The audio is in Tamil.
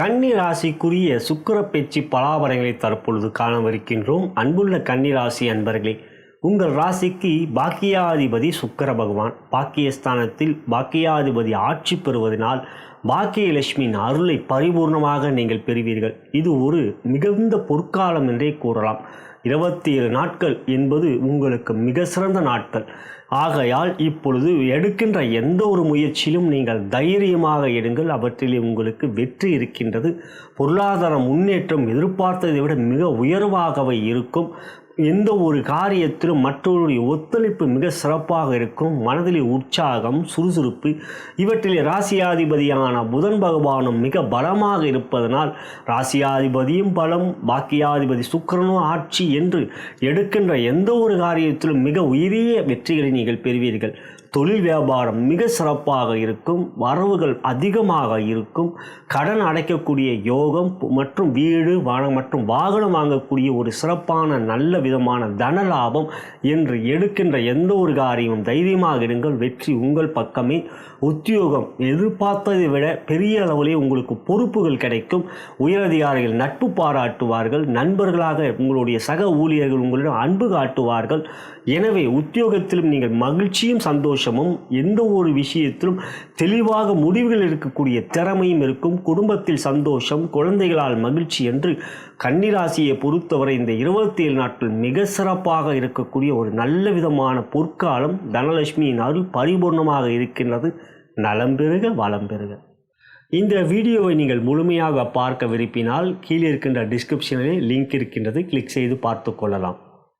கன்னி ராசிக்குரிய சுக்கிர பேச்சு பலாபரங்களை தற்பொழுது காணவிருக்கின்றோம். அன்புள்ள கன்னி ராசி அன்பர்களே உங்கள் ராசிக்கு பாக்கியாதிபதி சுக்கர பகவான். பாக்கியஸ்தானத்தில் பாக்கியாதிபதி ஆட்சி பெறுவதனால் பாக்கியலட்சுமியின் அருளை பரிபூர்ணமாக நீங்கள் பெறுவீர்கள். இது ஒரு மிகுந்த பொற்காலம் என்றே கூறலாம். இருபத்தி ஏழு நாட்கள் என்பது உங்களுக்கு மிக சிறந்த நாட்கள். ஆகையால் இப்பொழுது எடுக்கின்ற எந்த ஒரு முயற்சியிலும் நீங்கள் தைரியமாக எடுங்கள். அவற்றிலே உங்களுக்கு வெற்றி இருக்கின்றது. பொருளாதார முன்னேற்றம் எதிர்பார்த்ததை விட மிக உயர்வாகவே இருக்கும். எந்த ஒரு காரியத்திலும் மற்றவருடைய ஒத்துழைப்பு மிக சிறப்பாக இருக்கும். மனதிலே உற்சாகம் சுறுசுறுப்பு இவற்றிலே ராசியாதிபதியான புதன் பகவானும் மிக பலமாக இருப்பதனால் ராசியாதிபதியும் பலம் பாக்கியாதிபதி சுக்கிரனும் ஆட்சி என்று எடுக்கின்ற எந்த ஒரு காரியத்திலும் மிக உயரிய வெற்றிகளை நீங்கள் பெறுவீர்கள். தொழில் வியாபாரம் மிக சிறப்பாக இருக்கும் வரவுகள் அதிகமாக இருக்கும் கடன் அடைக்கக்கூடிய யோகம் மற்றும் வீடு வானம் மற்றும் வாகனம் வாங்கக்கூடிய ஒரு சிறப்பான நல்ல விதமான தன லாபம் என்று எடுக்கின்ற எந்த ஒரு காரியமும் தைரியமாக இருங்கள். வெற்றி உங்கள் பக்கமே. உத்தியோகம் எதிர்பார்த்ததை விட பெரிய அளவிலே உங்களுக்கு பொறுப்புகள் கிடைக்கும். உயரதிகாரிகள் நட்பு பாராட்டுவார்கள். நண்பர்களாக உங்களுடைய சக ஊழியர்கள் உங்களிடம் அன்பு காட்டுவார்கள். எனவே உத்தியோகத்திலும் நீங்கள் மகிழ்ச்சியும் சந்தோஷம் சந்தோஷமும் எந்த ஒரு விஷயத்திலும் தெளிவாக முடிவுகள் இருக்கக்கூடிய திறமையும் இருக்கும். குடும்பத்தில் சந்தோஷம் குழந்தைகளால் மகிழ்ச்சி என்று கன்னிராசியை பொறுத்தவரை இந்த இருபத்தி ஏழு நாட்கள் மிக சிறப்பாக இருக்கக்கூடிய ஒரு நல்ல விதமான பொற்காலம் தனலட்சுமியின் அருள் பரிபூர்ணமாக இருக்கின்றது. நலம் பெறுக வளம் பெறுக. இந்த வீடியோவை நீங்கள் முழுமையாக பார்க்க விரும்பினால் கீழே இருக்கின்ற டிஸ்கிரிப்ஷனிலே லிங்க் இருக்கின்றது. கிளிக் செய்து பார்த்து கொள்ளலாம்.